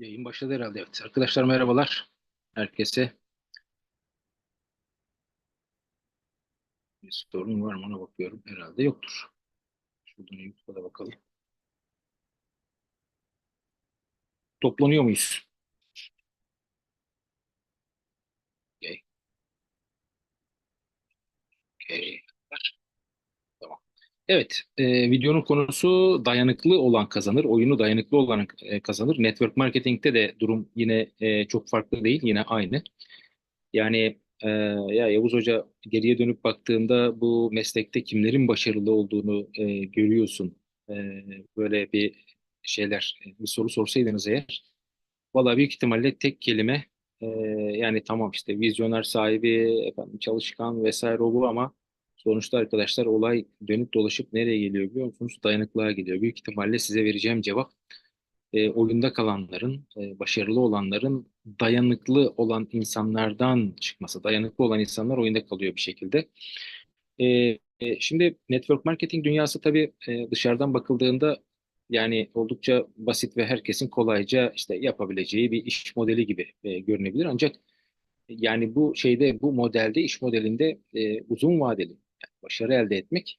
Yayın başladı herhalde. Evet. Arkadaşlar merhabalar. Herkese. Bir sorun var mı ona bakıyorum. Herhalde yoktur. Şuradan YouTube'a bakalım. Toplanıyor muyuz? Okay. Okay. Evet, e, videonun konusu dayanıklı olan kazanır, oyunu dayanıklı olan e, kazanır. Network marketing'te de durum yine e, çok farklı değil, yine aynı. Yani e, ya Yavuz Hoca geriye dönüp baktığında bu meslekte kimlerin başarılı olduğunu e, görüyorsun. E, böyle bir şeyler, bir soru sorsaydınız eğer, valla büyük ihtimalle tek kelime e, yani tamam işte vizyoner sahibi, efendim çalışkan vesaire o bu ama sonuçta arkadaşlar olay dönüp dolaşıp nereye geliyor biliyor musunuz? Dayanıklığa gidiyor. Büyük ihtimalle size vereceğim cevap e, oyunda kalanların, e, başarılı olanların dayanıklı olan insanlardan çıkması. Dayanıklı olan insanlar oyunda kalıyor bir şekilde. E, e, şimdi network marketing dünyası tabii e, dışarıdan bakıldığında yani oldukça basit ve herkesin kolayca işte yapabileceği bir iş modeli gibi e, görünebilir. Ancak yani bu şeyde bu modelde iş modelinde e, uzun vadeli başarı elde etmek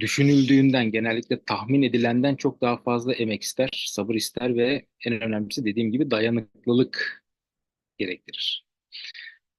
düşünüldüğünden, genellikle tahmin edilenden çok daha fazla emek ister, sabır ister ve en önemlisi dediğim gibi dayanıklılık gerektirir.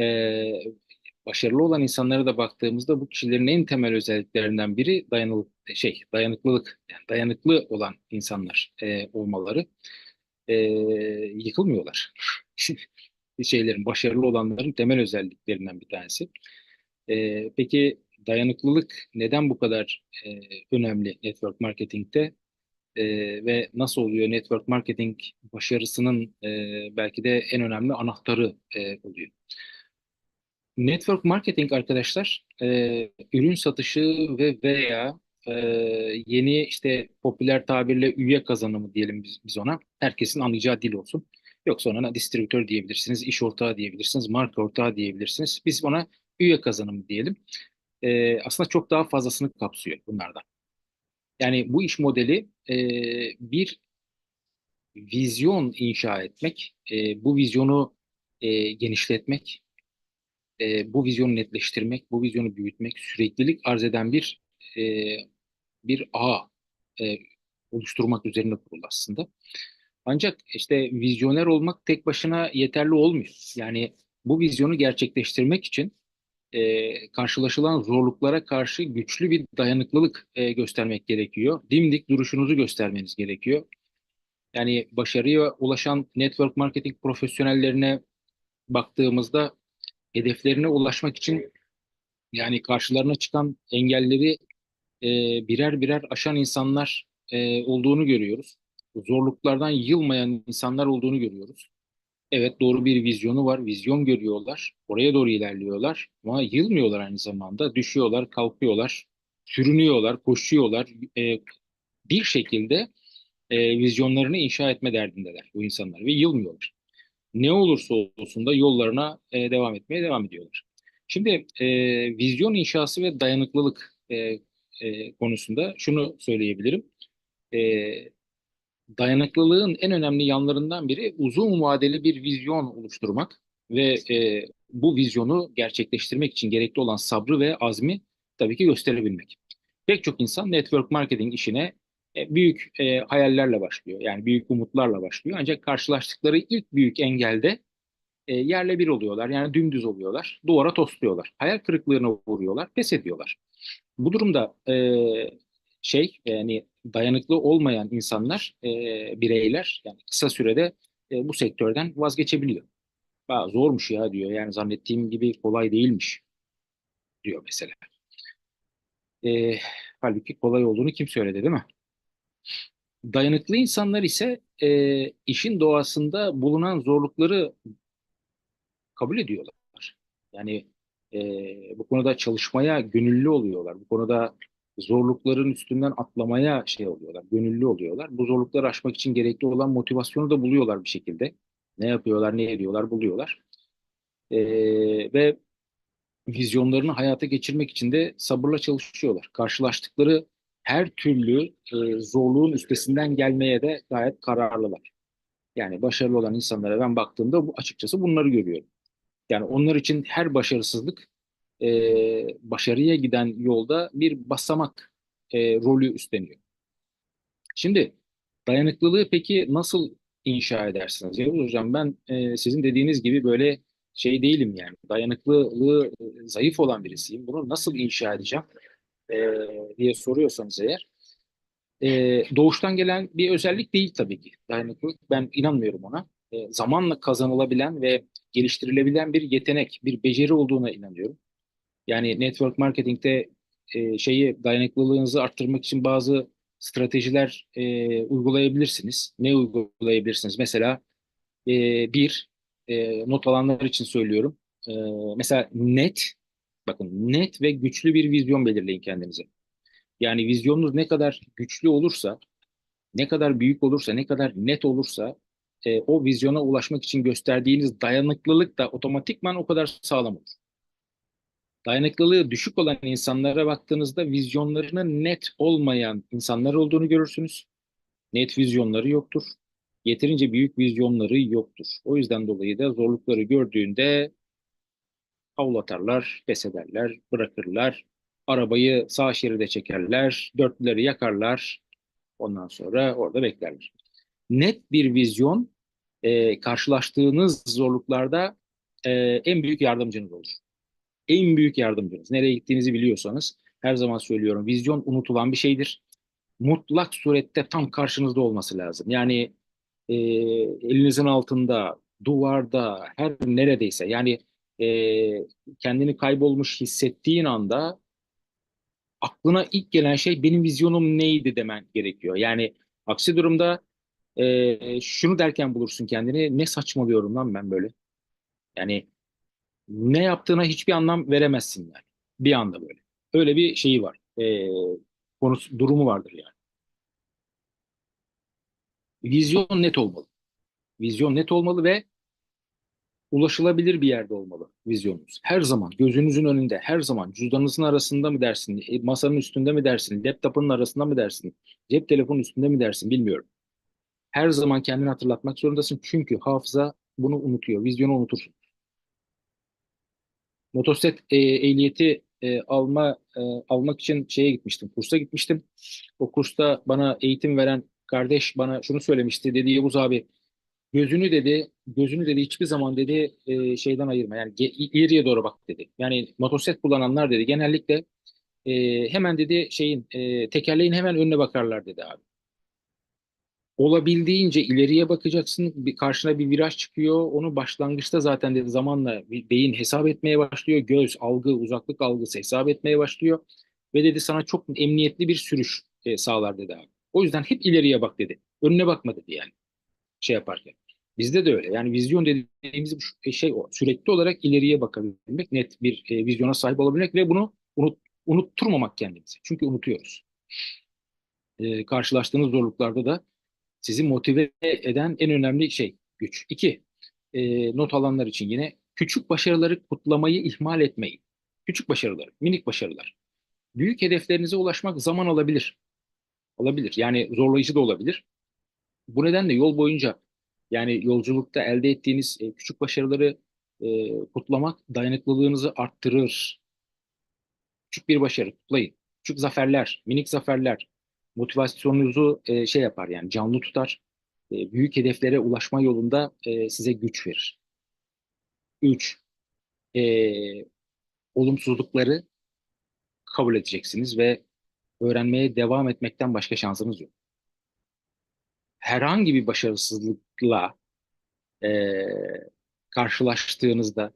Ee, başarılı olan insanlara da baktığımızda bu kişilerin en temel özelliklerinden biri dayanıklı şey dayanıklılık, yani dayanıklı olan insanlar e, olmaları. E, yıkılmıyorlar. Şeylerin başarılı olanların temel özelliklerinden bir tanesi. E, peki dayanıklılık neden bu kadar e, önemli network marketingte e, ve nasıl oluyor network marketing başarısının e, belki de en önemli anahtarı e, oluyor. Network marketing arkadaşlar e, ürün satışı ve veya e, yeni işte popüler tabirle üye kazanımı diyelim biz, biz ona. Herkesin anlayacağı dil olsun. Yoksa ona distribütör diyebilirsiniz, iş ortağı diyebilirsiniz, marka ortağı diyebilirsiniz. Biz ona üye kazanımı diyelim e, aslında çok daha fazlasını kapsıyor bunlardan. Yani bu iş modeli e, bir vizyon inşa etmek, e, bu vizyonu e, genişletmek, e, bu vizyonu netleştirmek, bu vizyonu büyütmek, süreklilik arz eden bir e, bir ağ e, oluşturmak üzerine kurulu aslında. Ancak işte vizyoner olmak tek başına yeterli olmuyor. Yani bu vizyonu gerçekleştirmek için e, karşılaşılan zorluklara karşı güçlü bir dayanıklılık e, göstermek gerekiyor. Dimdik duruşunuzu göstermeniz gerekiyor. Yani başarıya ulaşan network marketing profesyonellerine baktığımızda hedeflerine ulaşmak için yani karşılarına çıkan engelleri e, birer birer aşan insanlar e, olduğunu görüyoruz. Zorluklardan yılmayan insanlar olduğunu görüyoruz. Evet doğru bir vizyonu var. Vizyon görüyorlar. Oraya doğru ilerliyorlar. Ama yılmıyorlar aynı zamanda. Düşüyorlar, kalkıyorlar, sürünüyorlar, koşuyorlar. E, bir şekilde e, vizyonlarını inşa etme derdindeler bu insanlar ve yılmıyorlar. Ne olursa olsun da yollarına e, devam etmeye devam ediyorlar. Şimdi e, vizyon inşası ve dayanıklılık e, e, konusunda şunu söyleyebilirim. E, dayanıklılığın en önemli yanlarından biri uzun vadeli bir vizyon oluşturmak ve e, bu vizyonu gerçekleştirmek için gerekli olan sabrı ve azmi tabii ki gösterebilmek. Pek çok insan network marketing işine e, büyük e, hayallerle başlıyor. Yani büyük umutlarla başlıyor. Ancak karşılaştıkları ilk büyük engelde e, yerle bir oluyorlar. Yani dümdüz oluyorlar. Duvara tosluyorlar. Hayal kırıklığına uğruyorlar. Pes ediyorlar. Bu durumda e, şey yani dayanıklı olmayan insanlar, e, bireyler yani kısa sürede e, bu sektörden vazgeçebiliyor. Ha, zormuş ya diyor yani zannettiğim gibi kolay değilmiş diyor mesela. E, halbuki kolay olduğunu kim söyledi değil mi? Dayanıklı insanlar ise e, işin doğasında bulunan zorlukları kabul ediyorlar. Yani e, bu konuda çalışmaya gönüllü oluyorlar. Bu konuda zorlukların üstünden atlamaya şey oluyorlar, gönüllü oluyorlar. Bu zorlukları aşmak için gerekli olan motivasyonu da buluyorlar bir şekilde. Ne yapıyorlar, ne ediyorlar, buluyorlar. Ee, ve vizyonlarını hayata geçirmek için de sabırla çalışıyorlar. Karşılaştıkları her türlü e, zorluğun üstesinden gelmeye de gayet kararlılar. Yani başarılı olan insanlara ben baktığımda bu açıkçası bunları görüyorum. Yani onlar için her başarısızlık e, başarıya giden yolda bir basamak e, rolü üstleniyor. Şimdi dayanıklılığı peki nasıl inşa edersiniz? Yavuz Hocam ben e, sizin dediğiniz gibi böyle şey değilim yani. Dayanıklılığı e, zayıf olan birisiyim. Bunu nasıl inşa edeceğim e, diye soruyorsanız eğer e, doğuştan gelen bir özellik değil tabii ki. Dayanıklılık ben inanmıyorum ona. E, zamanla kazanılabilen ve geliştirilebilen bir yetenek, bir beceri olduğuna inanıyorum. Yani network marketingte e, şeyi dayanıklılığınızı arttırmak için bazı stratejiler e, uygulayabilirsiniz. Ne uygulayabilirsiniz? Mesela e, bir e, not alanlar için söylüyorum. E, mesela net, bakın net ve güçlü bir vizyon belirleyin kendinize. Yani vizyonunuz ne kadar güçlü olursa, ne kadar büyük olursa, ne kadar net olursa e, o vizyona ulaşmak için gösterdiğiniz dayanıklılık da otomatikman o kadar sağlam olur. Dayanıklılığı düşük olan insanlara baktığınızda vizyonlarının net olmayan insanlar olduğunu görürsünüz. Net vizyonları yoktur. Yeterince büyük vizyonları yoktur. O yüzden dolayı da zorlukları gördüğünde havlu atarlar, pes ederler, bırakırlar. Arabayı sağ şeride çekerler, dörtlüleri yakarlar. Ondan sonra orada beklerler. Net bir vizyon e, karşılaştığınız zorluklarda e, en büyük yardımcınız olur en büyük yardımcınız. Nereye gittiğinizi biliyorsanız her zaman söylüyorum vizyon unutulan bir şeydir. Mutlak surette tam karşınızda olması lazım. Yani e, elinizin altında, duvarda, her neredeyse yani e, kendini kaybolmuş hissettiğin anda aklına ilk gelen şey benim vizyonum neydi demen gerekiyor. Yani aksi durumda e, şunu derken bulursun kendini ne saçmalıyorum lan ben böyle. Yani ne yaptığına hiçbir anlam veremezsin yani. Bir anda böyle. Öyle bir şeyi var. E, konusu, durumu vardır yani. Vizyon net olmalı. Vizyon net olmalı ve ulaşılabilir bir yerde olmalı vizyonunuz. Her zaman gözünüzün önünde, her zaman cüzdanınızın arasında mı dersin, e, masanın üstünde mi dersin, laptopun arasında mı dersin, cep telefonun üstünde mi dersin bilmiyorum. Her zaman kendini hatırlatmak zorundasın çünkü hafıza bunu unutuyor, vizyonu unutursun motosiklet e, ehliyeti e, alma e, almak için şeye gitmiştim, kursa gitmiştim. O kursta bana eğitim veren kardeş bana şunu söylemişti. Dedi Yavuz abi gözünü dedi, gözünü dedi hiçbir zaman dedi e, şeyden ayırma. Yani ileriye doğru bak dedi. Yani motosiklet kullananlar dedi genellikle e, hemen dedi şeyin e, tekerleğin hemen önüne bakarlar dedi abi olabildiğince ileriye bakacaksın. Bir, karşına bir viraj çıkıyor. Onu başlangıçta zaten dedi zamanla beyin hesap etmeye başlıyor. Göz, algı, uzaklık algısı hesap etmeye başlıyor. Ve dedi sana çok emniyetli bir sürüş e, sağlar dedi abi. O yüzden hep ileriye bak dedi. Önüne bakma dedi yani şey yaparken. Bizde de öyle. Yani vizyon dediğimiz şey o. Sürekli olarak ileriye bakabilmek, net bir e, vizyona sahip olabilmek ve bunu unut, unutturmamak kendimizi. Çünkü unutuyoruz. E, karşılaştığınız zorluklarda da sizi motive eden en önemli şey güç. İki, e, not alanlar için yine küçük başarıları kutlamayı ihmal etmeyin. Küçük başarılar, minik başarılar. Büyük hedeflerinize ulaşmak zaman alabilir. Olabilir. Yani zorlayıcı da olabilir. Bu nedenle yol boyunca yani yolculukta elde ettiğiniz e, küçük başarıları e, kutlamak dayanıklılığınızı arttırır. Küçük bir başarı kutlayın. Küçük zaferler, minik zaferler, motivasyonunuzu e, şey yapar yani canlı tutar. E, büyük hedeflere ulaşma yolunda e, size güç verir. Üç, e, olumsuzlukları kabul edeceksiniz ve öğrenmeye devam etmekten başka şansınız yok. Herhangi bir başarısızlıkla e, karşılaştığınızda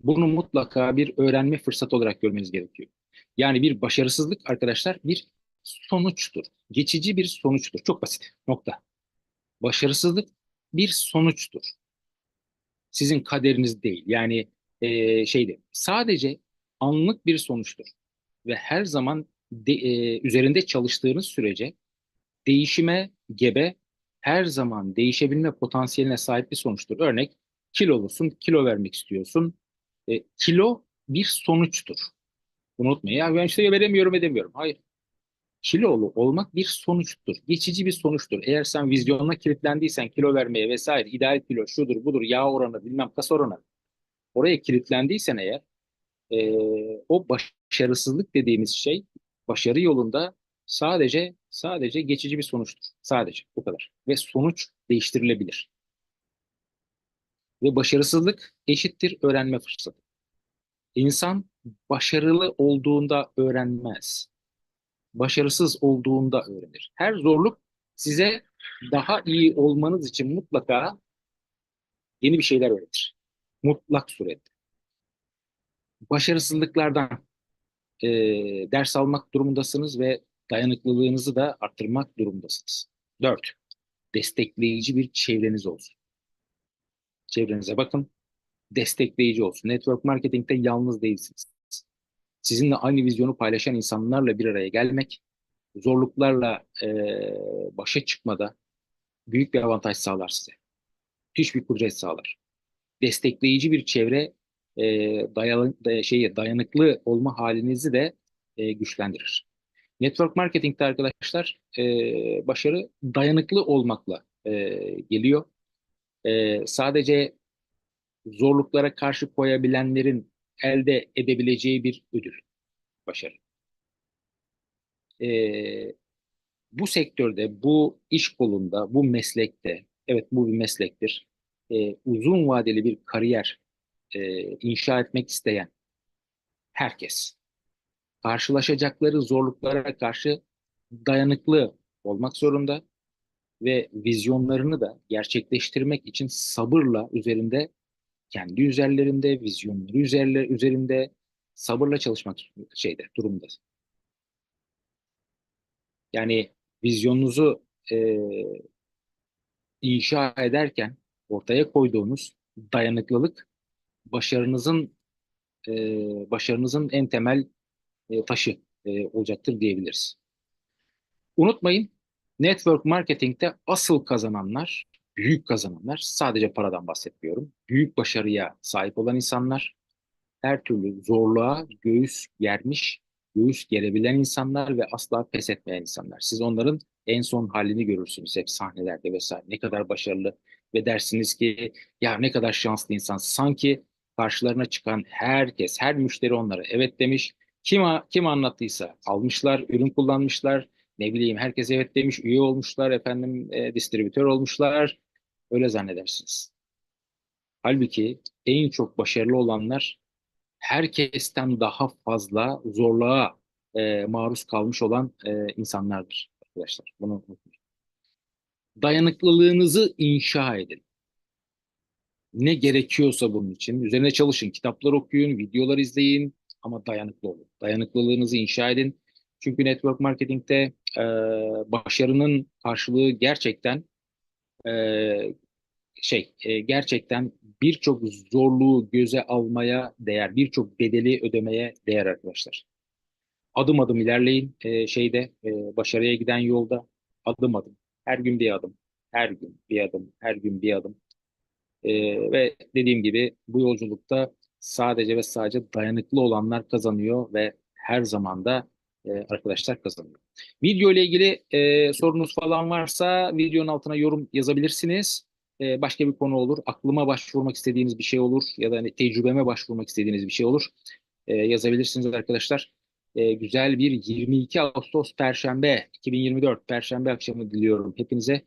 bunu mutlaka bir öğrenme fırsatı olarak görmeniz gerekiyor. Yani bir başarısızlık arkadaşlar bir sonuçtur. Geçici bir sonuçtur. Çok basit. Nokta. Başarısızlık bir sonuçtur. Sizin kaderiniz değil. Yani e, şeyde sadece anlık bir sonuçtur. Ve her zaman de, e, üzerinde çalıştığınız sürece değişime gebe her zaman değişebilme potansiyeline sahip bir sonuçtur. Örnek kilolusun, kilo vermek istiyorsun. E, kilo bir sonuçtur. Unutmayın. Ya ben işte veremiyorum edemiyorum. Hayır Kiloğlu olmak bir sonuçtur. Geçici bir sonuçtur. Eğer sen vizyonuna kilitlendiysen kilo vermeye vesaire ideal kilo şudur budur yağ oranı bilmem kas oranı oraya kilitlendiysen eğer e, o başarısızlık dediğimiz şey başarı yolunda sadece sadece geçici bir sonuçtur. Sadece bu kadar. Ve sonuç değiştirilebilir. Ve başarısızlık eşittir öğrenme fırsatı. İnsan başarılı olduğunda öğrenmez. Başarısız olduğunda öğrenir. Her zorluk size daha iyi olmanız için mutlaka yeni bir şeyler öğretir. Mutlak surette. Başarısızlıklardan e, ders almak durumundasınız ve dayanıklılığınızı da arttırmak durumundasınız. Dört, destekleyici bir çevreniz olsun. Çevrenize bakın, destekleyici olsun. Network marketingte yalnız değilsiniz. Sizinle aynı vizyonu paylaşan insanlarla bir araya gelmek, zorluklarla e, başa çıkmada büyük bir avantaj sağlar size. Müthiş bir kudret sağlar. Destekleyici bir çevre e, dayalı, da, şeyi, dayanıklı olma halinizi de e, güçlendirir. Network marketingte arkadaşlar e, başarı dayanıklı olmakla e, geliyor. E, sadece zorluklara karşı koyabilenlerin elde edebileceği bir ödül, başarı. E, bu sektörde, bu iş kolunda, bu meslekte, evet bu bir meslektir, e, uzun vadeli bir kariyer e, inşa etmek isteyen herkes, karşılaşacakları zorluklara karşı dayanıklı olmak zorunda ve vizyonlarını da gerçekleştirmek için sabırla üzerinde kendi üzerlerinde, vizyonları üzerler, üzerinde sabırla çalışmak şeyde durumda. Yani vizyonunuzu e, inşa ederken ortaya koyduğunuz dayanıklılık başarınızın e, başarınızın en temel e, taşı e, olacaktır diyebiliriz. Unutmayın, network marketingte asıl kazananlar, büyük kazananlar, sadece paradan bahsetmiyorum. Büyük başarıya sahip olan insanlar, her türlü zorluğa göğüs germiş, göğüs gerebilen insanlar ve asla pes etmeyen insanlar. Siz onların en son halini görürsünüz hep sahnelerde vesaire. Ne kadar başarılı ve dersiniz ki ya ne kadar şanslı insan. Sanki karşılarına çıkan herkes, her müşteri onlara evet demiş. Kim, kim anlattıysa almışlar, ürün kullanmışlar. Ne bileyim herkes evet demiş, üye olmuşlar, efendim e, distribütör olmuşlar. Öyle zannedersiniz. Halbuki en çok başarılı olanlar herkesten daha fazla zorluğa e, maruz kalmış olan e, insanlardır arkadaşlar. Bunu unutmayın. Dayanıklılığınızı inşa edin. Ne gerekiyorsa bunun için. Üzerine çalışın, kitaplar okuyun, videolar izleyin ama dayanıklı olun. Dayanıklılığınızı inşa edin. Çünkü network marketingte e, başarının karşılığı gerçekten e, şey e, gerçekten birçok zorluğu göze almaya değer, birçok bedeli ödemeye değer arkadaşlar. Adım adım ilerleyin e, şeyde e, başarıya giden yolda adım adım. Her gün bir adım, her gün bir adım, her gün bir adım. E, ve dediğim gibi bu yolculukta sadece ve sadece dayanıklı olanlar kazanıyor ve her zaman da e, arkadaşlar kazanıyor. Video ile ilgili e, sorunuz falan varsa videonun altına yorum yazabilirsiniz. E, başka bir konu olur. Aklıma başvurmak istediğiniz bir şey olur ya da hani tecrübeme başvurmak istediğiniz bir şey olur. E, yazabilirsiniz arkadaşlar. E, güzel bir 22 Ağustos Perşembe 2024 Perşembe akşamı diliyorum hepinize.